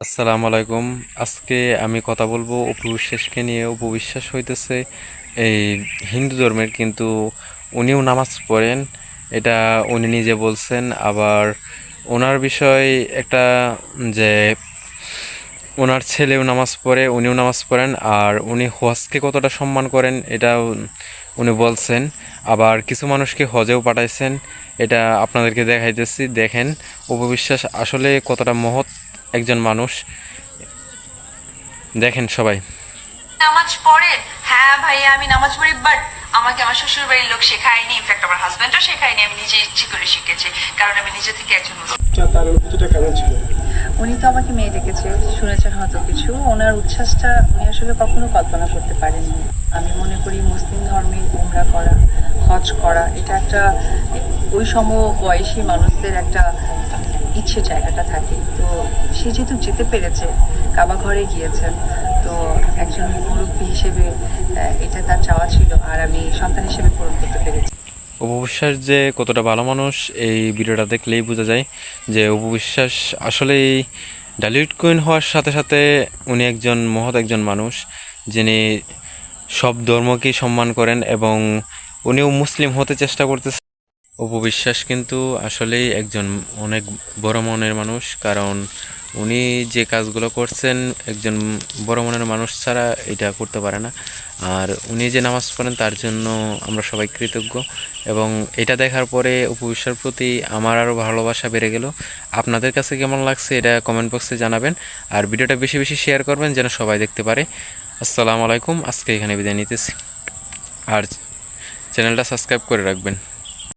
আসসালামু আলাইকুম। আজকে আমি কথা বলব অপু বিশ্বাসকে নিয়ে। অপু বিশ্বাস হইতেছে, এই হিন্দু ধর্মের কিন্তু উনিও নামাজ পড়েন। এটা উনি নিজে বলছেন। আবার ওনার বিষয় একটা যে ওনার ছেলেও নামাজ পড়ে, উনিও নামাজ পড়েন। আর উনি হজকে কতটা সম্মান করেন এটাও উনি বলছেন। আবার কিছু মানুষকে হজেও পাঠাইছেন। এটা আপনাদেরকে দেখাইতেছি। দেখেন উপবিশ্বাস আসলে কতটা মহৎ একজন মানুষ। দেখেন সবাই। নামাজ পড়েন হ্যাঁ ভাইয়া আমি নামাজ পড়ি বাট আমাকে আমার শ্বশুর বাড়ির লোক শেখায়নি। ইনফ্যাক্ট আমার হাজব্যান্ডও শেখায়নি। আমি নিজে ইচ্ছে করে শিখেছি কারণ আমি নিজে থেকে একজন আচ্ছা, উনি তো আমাকে মেয়ে ডেকেছে শুনেছেন হয়তো কিছু। ওনার উচ্ছ্বাসটা উনি আসলে কখনো কল্পনা করতে পারেননি। আমি মনে করি মুসলিম ধর্মে উমরা করা হজ করা এটা একটা ওই সম বয়সী মানুষদের একটা ইচ্ছে জায়গাটা থাকে। তো সে যেহেতু যেতে পেরেছে, কাবা ঘরে গিয়েছেন তো একজন মুরব্বী হিসেবে এটা তার চাওয়া ছিল আর আমি সন্তান হিসেবে পূরণ করতে পেরেছি। উপবিশ্বাস যে কতটা ভালো মানুষ, এই ভিডিওটা দেখলেই বোঝা যায় যে উপবিশ্বাস আসলেই ডালিউড কুইন হওয়ার সাথে সাথে উনি একজন মহৎ একজন মানুষ, যিনি সব ধর্মকেই সম্মান করেন এবং উনিও মুসলিম হতে চেষ্টা করতেছেন উপবিশ্বাস কিন্তু আসলেই একজন অনেক বড় মনের মানুষ, কারণ উনি যে কাজগুলো করছেন, একজন বড় মনের মানুষ ছাড়া এটা করতে পারে না। আর উনি যে নামাজ পড়েন, তার জন্য আমরা সবাই কৃতজ্ঞ। এবং এটা দেখার পরে উপবিশ্বার প্রতি আমার আরও ভালোবাসা বেড়ে গেল। আপনাদের কাছে কেমন লাগছে এটা কমেন্ট বক্সে জানাবেন। আর ভিডিওটা বেশি বেশি শেয়ার করবেন, যেন সবাই দেখতে পারে। আসসালামু আলাইকুম, আজকে এখানে বিদায় নিতেছি। আর চ্যানেলটা সাবস্ক্রাইব করে রাখবেন।